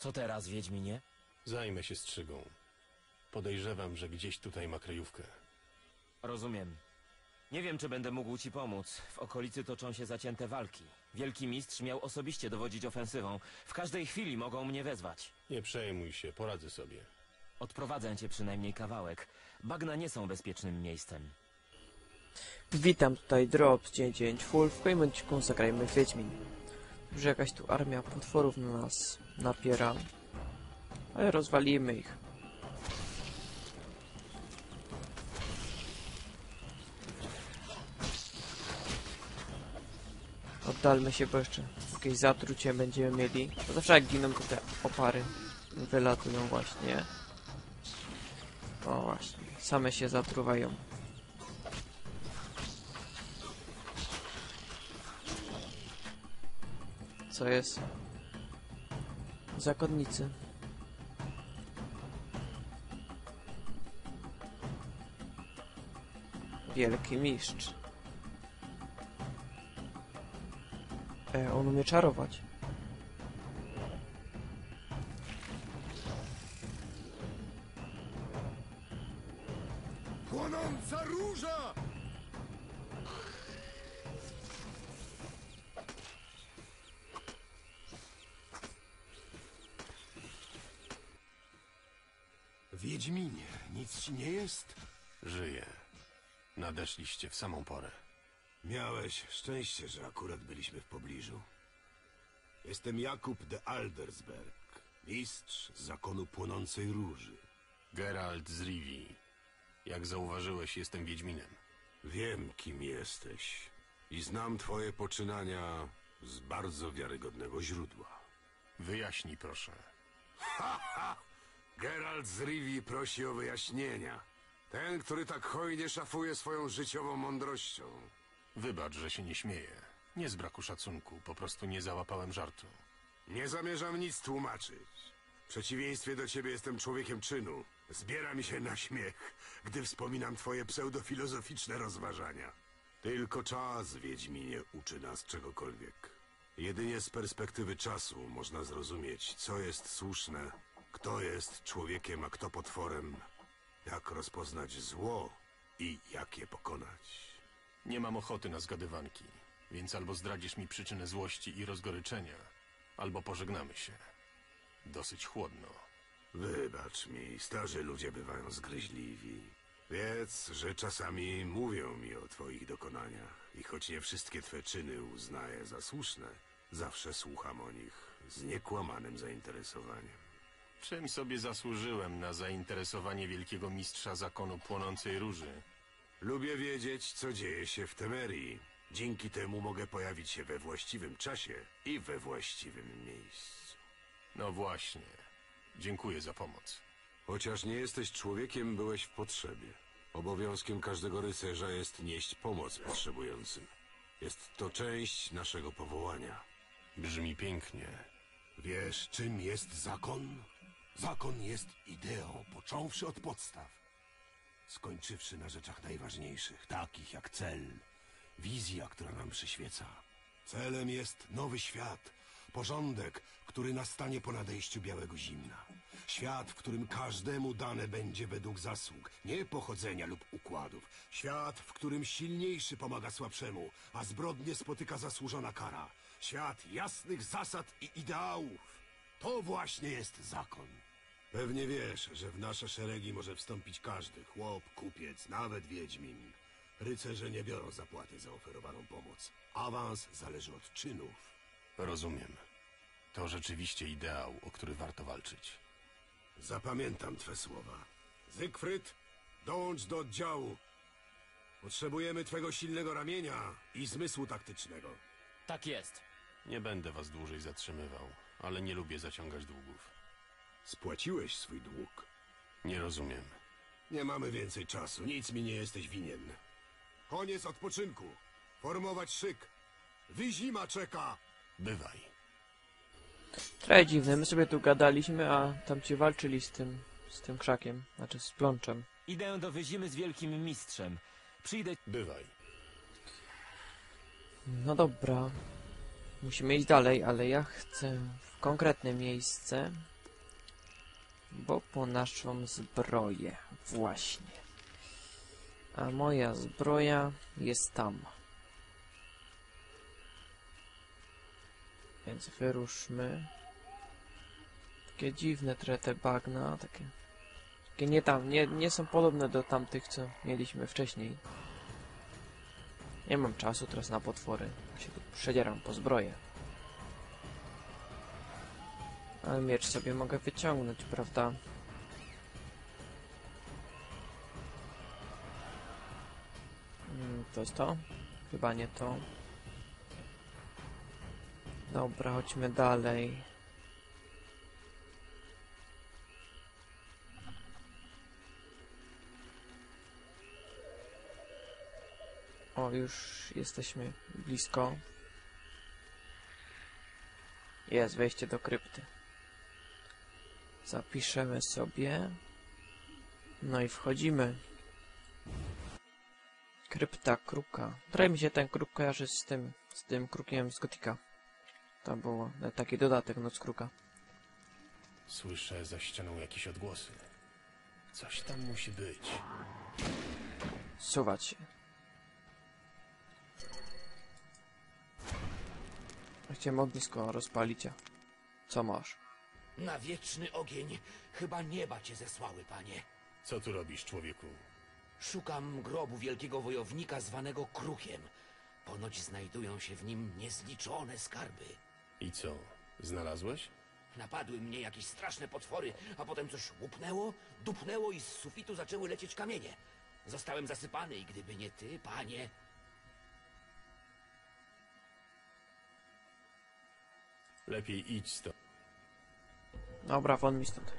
Co teraz, Wiedźminie? Zajmę się strzygą. Podejrzewam, że gdzieś tutaj ma kryjówkę. Rozumiem. Nie wiem, czy będę mógł ci pomóc. W okolicy toczą się zacięte walki. Wielki mistrz miał osobiście dowodzić ofensywą. W każdej chwili mogą mnie wezwać. Nie przejmuj się, poradzę sobie. Odprowadzę cię przynajmniej kawałek. Bagna nie są bezpiecznym miejscem. Witam tutaj Drop 99 Full. W kolejnym odcinku zagrajmy Wiedźmin. Że jakaś tu armia potworów na nas napiera. Ale rozwalimy ich. Oddalmy się, bo jeszcze jakieś zatrucie będziemy mieli. Zawsze jak giną, to te opary wylatują właśnie. O właśnie, same się zatruwają. Co jest? Zakonnicy. Wielki mistrz. E, on umie czarować. Płonąca róża! Wiedźminie, nic ci nie jest? Żyję. Nadeszliście w samą porę. Miałeś szczęście, że akurat byliśmy w pobliżu. Jestem Jakub de Aldersberg, mistrz zakonu płonącej róży. Geralt z Rivii. Jak zauważyłeś, jestem Wiedźminem. Wiem, kim jesteś i znam twoje poczynania z bardzo wiarygodnego źródła. Wyjaśnij proszę. Geralt z Rivii prosi o wyjaśnienia. Ten, który tak hojnie szafuje swoją życiową mądrością. Wybacz, że się nie śmieję. Nie z braku szacunku, po prostu nie załapałem żartu. Nie zamierzam nic tłumaczyć. W przeciwieństwie do ciebie jestem człowiekiem czynu. Zbiera mi się na śmiech, gdy wspominam twoje pseudofilozoficzne rozważania. Tylko czas, Wiedźminie, uczy nas czegokolwiek. Jedynie z perspektywy czasu można zrozumieć, co jest słuszne, kto jest człowiekiem, a kto potworem, jak rozpoznać zło i jak je pokonać. Nie mam ochoty na zgadywanki, więc albo zdradzisz mi przyczynę złości i rozgoryczenia, albo pożegnamy się. Dosyć chłodno. Wybacz mi, starzy ludzie bywają zgryźliwi. Wiedz, że czasami mówią mi o twoich dokonaniach i choć nie wszystkie twe czyny uznaję za słuszne, zawsze słucham o nich z niekłamanym zainteresowaniem. Czym sobie zasłużyłem na zainteresowanie wielkiego mistrza zakonu płonącej róży? Lubię wiedzieć, co dzieje się w Temerii. Dzięki temu mogę pojawić się we właściwym czasie i we właściwym miejscu. No właśnie. Dziękuję za pomoc. Chociaż nie jesteś człowiekiem, byłeś w potrzebie. Obowiązkiem każdego rycerza jest nieść pomoc potrzebującym. Jest to część naszego powołania. Brzmi pięknie. Wiesz, czym jest zakon? Zakon jest ideą, począwszy od podstaw. Skończywszy na rzeczach najważniejszych, takich jak cel, wizja, która nam przyświeca. Celem jest nowy świat, porządek, który nastanie po nadejściu białego zimna. Świat, w którym każdemu dane będzie według zasług, nie pochodzenia lub układów. Świat, w którym silniejszy pomaga słabszemu, a zbrodnie spotyka zasłużona kara. Świat jasnych zasad i ideałów. To właśnie jest zakon. Pewnie wiesz, że w nasze szeregi może wstąpić każdy chłop, kupiec, nawet wiedźmin. Rycerze nie biorą zapłaty za oferowaną pomoc. Awans zależy od czynów. Rozumiem. To rzeczywiście ideał, o który warto walczyć. Zapamiętam twe słowa. Zygfryd, dołącz do oddziału. Potrzebujemy twego silnego ramienia i zmysłu taktycznego. Tak jest. Nie będę was dłużej zatrzymywał, ale nie lubię zaciągać długów. Spłaciłeś swój dług. Nie rozumiem. Nie mamy więcej czasu, nic mi nie jesteś winien. Koniec odpoczynku. Formować szyk. Wyzima czeka. Bywaj. Trochę dziwne, my sobie tu gadaliśmy, a tamci walczyli z tym, z tym krzakiem, znaczy z plączem. Idę do wyzimy z wielkim mistrzem. Przyjdę Bywaj. No dobra. Musimy iść dalej, ale ja chcę w konkretne miejsce, bo po naszą zbroję. Właśnie. A moja zbroja jest tam. Więc wyruszmy. Takie dziwne trochę te bagna, takie... Takie nie tam, nie, nie są podobne do tamtych, co mieliśmy wcześniej. Nie mam czasu teraz na potwory. Się tu przedzieram po zbroję. Ale miecz sobie mogę wyciągnąć, prawda? Mm, To jest to? Chyba nie to. Dobra, chodźmy dalej. O, już jesteśmy blisko. Jest wejście do krypty. Zapiszemy sobie. No i wchodzimy. Krypta kruka. Trochę mi się ten kruk kojarzy z tym, z tym krukiem z Gotika. To było taki dodatek Noc Kruka. Słyszę za ścianą jakieś odgłosy. Coś tam musi być. Suwać Chciałem ognisko rozpalić, a co masz? Na wieczny ogień chyba nieba cię zesłały, panie. Co tu robisz, człowieku? Szukam grobu wielkiego wojownika zwanego Krukiem. Ponoć znajdują się w nim niezliczone skarby. I co? Znalazłeś? Napadły mnie jakieś straszne potwory, a potem coś łupnęło, dupnęło i z sufitu zaczęły lecieć kamienie. Zostałem zasypany i gdyby nie ty, panie, Lepiej idź stąd. Dobra, won mi stąd.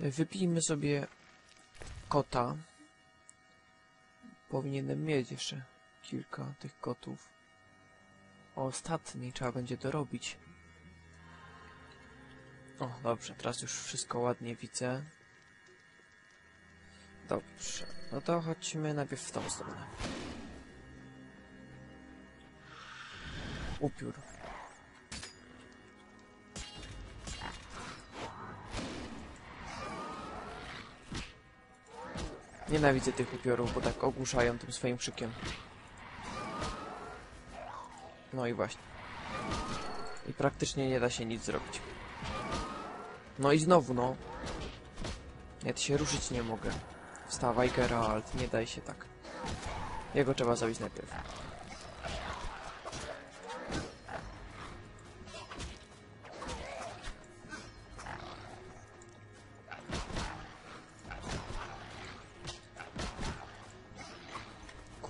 Wypijmy sobie kota. Powinienem mieć jeszcze kilka tych kotów. Ostatni trzeba będzie dorobić. O, dobrze, teraz już wszystko ładnie widzę. Dobrze, no to chodźmy najpierw w tą stronę. Upiór. Nienawidzę tych upiorów, bo tak ogłuszają tym swoim krzykiem. No i właśnie. I praktycznie nie da się nic zrobić. No i znowu, no. Ja się ruszyć nie mogę. Wstawaj, Geralt, nie daj się tak. Jego trzeba zabić najpierw.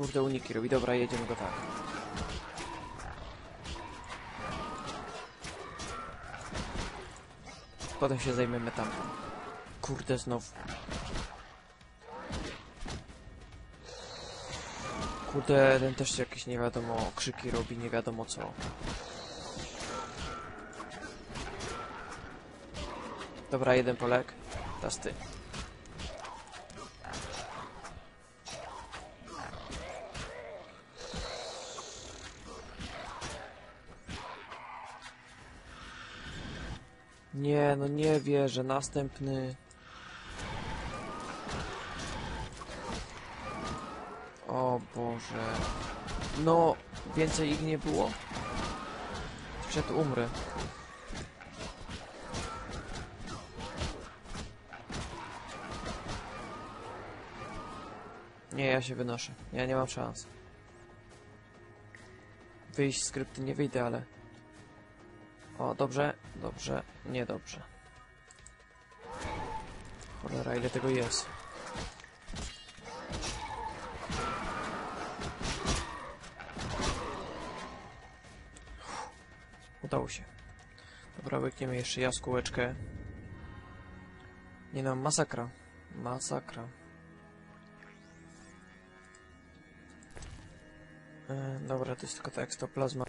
Kurde, uniki robi. Dobra, jedziemy go tak. Potem się zajmiemy tamtym. Kurde, znowu. Kurde, ten też jakieś nie wiadomo krzyki robi, nie wiadomo co. Dobra, jeden polek. Teraz ty. No nie wierzę. Następny. O Boże. No, więcej ich nie było. Przed umrę. Nie, ja się wynoszę. Ja nie mam szans. Wyjść z skrypty nie wyjdę, ale... O, dobrze, dobrze, niedobrze. Cholera, ile tego jest? Udało się. Dobra, łykniemy jeszcze jaskółeczkę. Nie no, masakra. Masakra. E, dobra, to jest tylko ta ekstoplazma.